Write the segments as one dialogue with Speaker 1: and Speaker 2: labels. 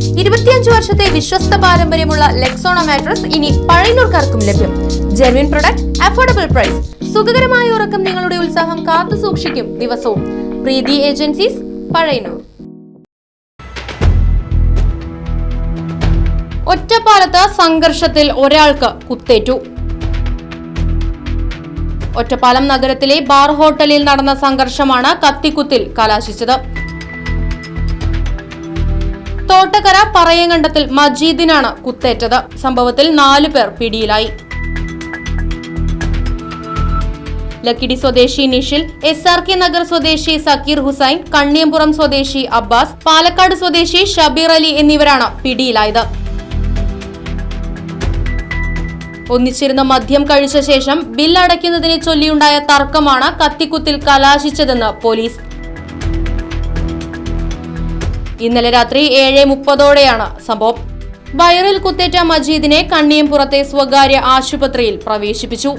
Speaker 1: ഇരുപത്തിയഞ്ച് വർഷത്തെ വിശ്വസ്ത പാരമ്പര്യമുള്ള ലെക്സോണ മാട്രസ് ഇനി പഴയനൂർക്കാർക്കും ലഭ്യം. ജെർവിൻ പ്രൊഡക്റ്റ് അഫോർഡബിൾ പ്രൈസ് സുഖകരമായ ഉറക്കം നിങ്ങളുടെ ഉത്സാഹം കാത്തു സൂക്ഷിക്കും ദിവസവും. പ്രീതി ഏജൻസീസ് പഴയനൂർ ഒറ്റപ്പാലത്ത് സംഘർഷത്തിൽ ഒരാൾക്ക് കുത്തേറ്റു. ഒറ്റപ്പാലം നഗരത്തിലെ ബാർ ഹോട്ടലിൽ നടന്ന സംഘർഷമാണ് കത്തിക്കുത്തിൽ കലാശിച്ചത്. തോട്ടക്കര പറയങ്കണ്ടത്തിൽ മജീദിനാണ് കുത്തേറ്റത്. സംഭവത്തിൽ നാലു പേർ പിടിയിലായി. ലക്കിടി സ്വദേശി Nishil S R K Nagar സ്വദേശി സക്കീർ ഹുസൈൻ കണ്ണിയമ്പുറം സ്വദേശി അബ്ബാസ് പാലക്കാട് സ്വദേശി ഷബീർ അലി എന്നിവരാണ് പിടിയിലായത്. ഒന്നിച്ചിരുന്ന മദ്യം കഴിച്ച ശേഷം ബിൽ അടയ്ക്കുന്നതിനെ ചൊല്ലിയുണ്ടായ തർക്കമാണ് കത്തിക്കുത്തിൽ കലാശിച്ചതെന്ന് പോലീസ്. ഇന്നലെ രാത്രി ഏഴ് മുപ്പതോടെയാണ് സംഭവം. വയറിൽ കുത്തേറ്റ മജീദിനെ കണ്ണിയംപുറത്തെ സ്വകാര്യ ആശുപത്രിയിൽ പ്രവേശിപ്പിച്ചു.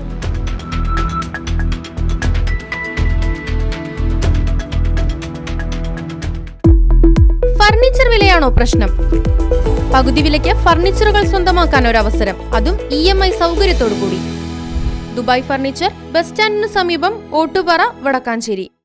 Speaker 1: ഫർണിച്ചർ വിലയാണോ പ്രശ്നം? പകുതി വിലയ്ക്ക് ഫർണിച്ചറുകൾ സ്വന്തമാക്കാൻ ഒരു അവസരം അതും ഇ എം ഐ സൗകര്യത്തോടു കൂടി ദുബായ് ഫർണിച്ചർ ബസ് സ്റ്റാൻഡിന് സമീപം ഓട്ടുപാറ വടക്കാഞ്ചേരി.